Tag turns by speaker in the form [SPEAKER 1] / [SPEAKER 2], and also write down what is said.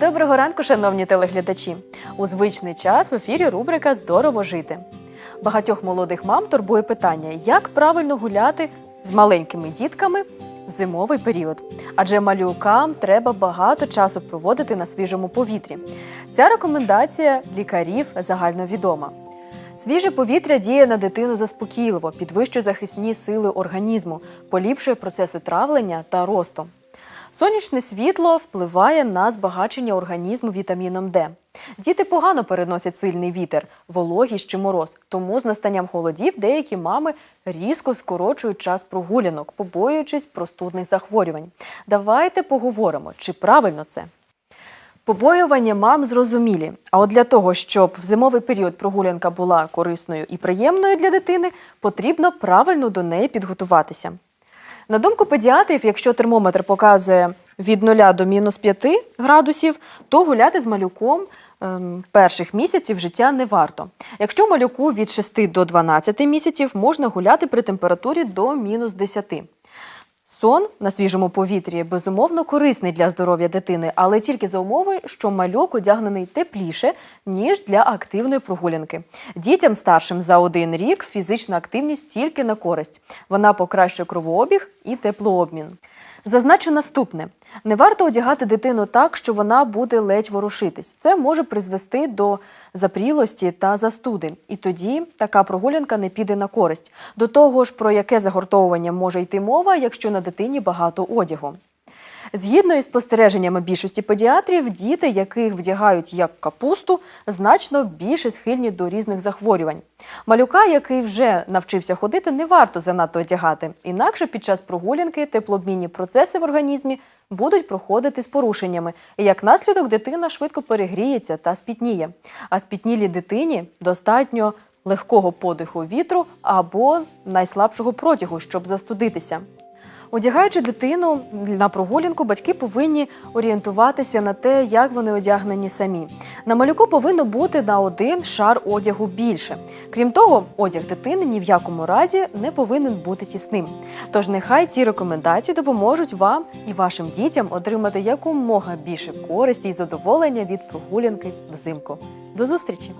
[SPEAKER 1] Доброго ранку, шановні телеглядачі! У звичний час в ефірі рубрика Здорово жити. Багатьох молодих мам турбує питання, як правильно гуляти з маленькими дітками в зимовий період. Адже малюкам треба багато часу проводити на свіжому повітрі. Ця рекомендація лікарів загальновідома. Свіже повітря діє на дитину заспокійливо, підвищує захисні сили організму, поліпшує процеси травлення та росту. Сонячне світло впливає на збагачення організму вітаміном Д. Діти погано переносять сильний вітер, вологість чи мороз, тому з настанням холодів деякі мами різко скорочують час прогулянок, побоюючись простудних захворювань. Давайте поговоримо, чи правильно це. Побоювання мам зрозумілі. А от для того, щоб в зимовий період прогулянка була корисною і приємною для дитини, потрібно правильно до неї підготуватися. На думку педіатрів, якщо термометр показує від 0 до мінус 5 градусів, то гуляти з малюком ем, перших місяців життя не варто. Якщо малюку від 6 до 12 місяців, можна гуляти при температурі до мінус 10. Сон на свіжому повітрі безумовно корисний для здоров'я дитини, але тільки за умови, що малюк одягнений тепліше, ніж для активної прогулянки. Дітям старшим за один рік фізична активність тільки на користь. Вона покращує кровообіг і теплообмін. Зазначу наступне: не варто одягати дитину так, що вона буде ледь ворушитись. Це може призвести до запрілості та застуди, і тоді така прогулянка не піде на користь. До того ж, про яке загортовування може йти мова, якщо на дитині багато одягу. Згідно із спостереженнями більшості педіатрів, діти, яких вдягають як капусту, значно більше схильні до різних захворювань. Малюка, який вже навчився ходити, не варто занадто одягати. Інакше під час прогулянки теплообмінні процеси в організмі будуть проходити з порушеннями. І як наслідок дитина швидко перегріється та спітніє. А спітнілій дитині достатньо легкого подиху вітру або найслабшого протягу, щоб застудитися. Одягаючи дитину на прогулянку, батьки повинні орієнтуватися на те, як вони одягнені самі. На малюку повинно бути на один шар одягу більше. Крім того, одяг дитини ні в якому разі не повинен бути тісним. Тож нехай ці рекомендації допоможуть вам і вашим дітям отримати якомога більше користі і задоволення від прогулянки взимку. До зустрічі!